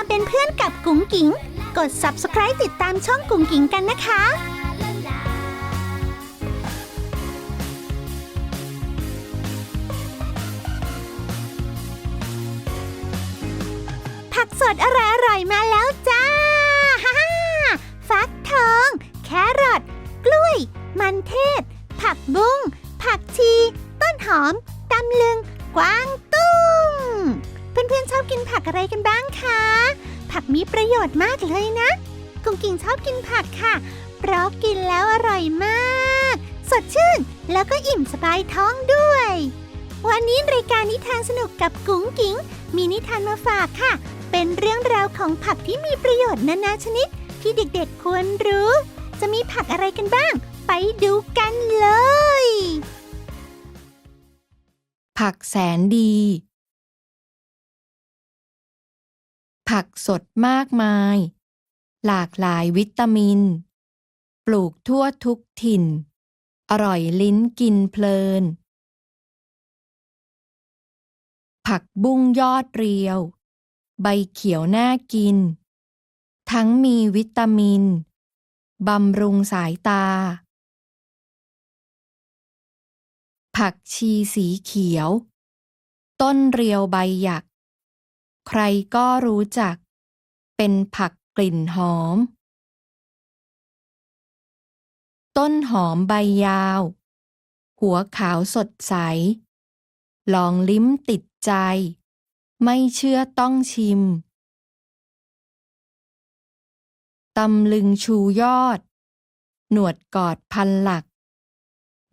าเป็นเพื่อนกับกุ๋งกิ๋ง กด subscribe ติดตามช่องกุ๋งกิ๋งกันนะคะผักสดอร่อยๆมาแล้วจ้าฮ่าฟักทอง แครอทกล้วย มันเทศ ผักบุ้ง ผักชี ต้นหอมตำลึง กวางตุ้ง เพื่อนๆชอบกินผักอะไรกันบ้างคะ ผักมีประโยชน์มากเลยนะกุ้งกิ่งชอบกินผักค่ะ เพราะกินแล้วอร่อยมาก สดชื่นแล้วก็อิ่มสบายท้องด้วย วันนี้รายการนิทานสนุกกับกุ้งกิ๋งมีนิทานมาฝากค่ะ เป็นเรื่องราวของผักที่มีประโยชน์นานาชนิด ที่เด็กๆควรรู้ จะมีผักอะไรกันบ้าง ไปดูกันเลย ผักแสนดี ผักสดมากมาย หลากหลายวิตามิน ปลูกทั่วทุกถิ่น อร่อยลิ้นกินเพลิน ผักบุ้งยอดเรียว ใบเขียวน่ากิน ทั้งมีวิตามิน บำรุงสายตา ผักชีสีเขียว ต้นเรียวใบหยัก ใครก็รู้จัก เป็นผักกลิ่นหอม ต้นหอมใบยาว หัวขาวสดใส ลองลิ้มติดใจ ไม่เชื่อต้องชิม ตำลึงชูยอด หนวดกอดพันหลัก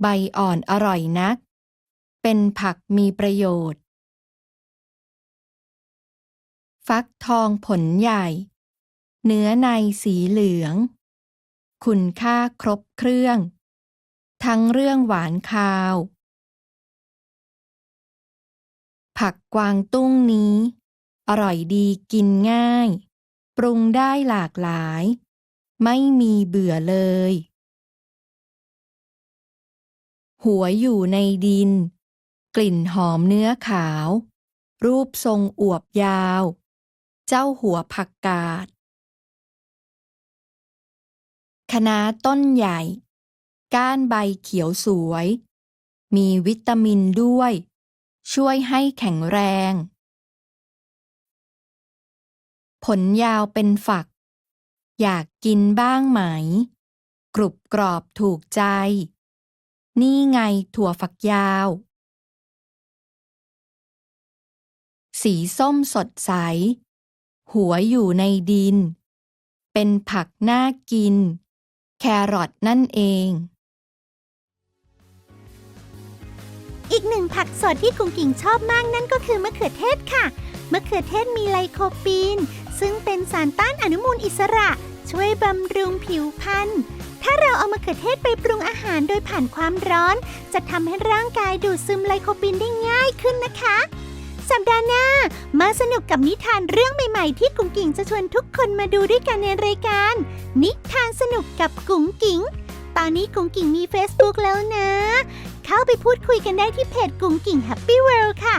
ใบอ่อนอร่อยนัก เป็นผักมีประโยชน์ ฟักทองผลใหญ่ เนื้อในสีเหลือง คุณค่าครบเครื่อง ทั้งเรื่องหวานคาว ผักกวางตุ้งนี้ อร่อยดีกินง่าย ปรุงได้หลากหลาย ไม่มีเบื่อเลย หัวอยู่ในดิน กลิ่นหอมเนื้อขาว รูปทรงอวบยาว เจ้าหัวผักกาด คะน้าต้นใหญ่ ก้านใบเขียวสวย มีวิตามินด้วย ช่วยให้แข็งแรง ผลยาวเป็นฝัก อยากกินบ้างไหม กรุบกรอบถูกใจ นี่ไงถั่วฝักยาว สีส้มสดใส หัวอยู่ในดิน เป็นผักน่ากิน แครอทนั่นเอง อีกหนึ่งผักสดที่กุ๋งกิ่งชอบมากนั่นก็คือมะเขือเทศค่ะ มะเขือเทศมีไลโคปีน ซึ่งเป็นสารต้านอนุมูลอิสระ ช่วยบำรุงผิวพรรณ ถ้าเราเอามะเขือเทศไปปรุงอาหารโดยผ่านความร้อน จะทำให้ร่างกายดูดซึมไลโคปีนได้ง่ายขึ้นนะคะ สัปดาห์หน้า มาสนุกกับนิทานเรื่องใหม่ๆ ที่กุ๋งกิ่งจะชวนทุกคนมาดูด้วยกันในรายการ นิทานสนุกกับกุ๋งกิ่ง ตอนนี้กุ๋งกิ่งมี Facebook แล้วนะ เข้าไปพูดคุยกันได้ที่เพจกุ๋งกิ่ง Happy World ค่ะ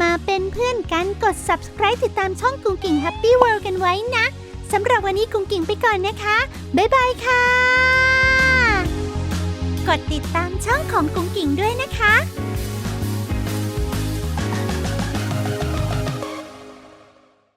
มาเป็นเพื่อนกันกด subscribe ติดตามช่องกุ๋งกิ่ง Happy World กันไว้นะสำหรับวันนี้กุ๋งกิ่งไปก่อนนะคะ บ๊ายบายค่ะ กดติดตามช่องของกุ๋งกิ่งด้วยนะคะ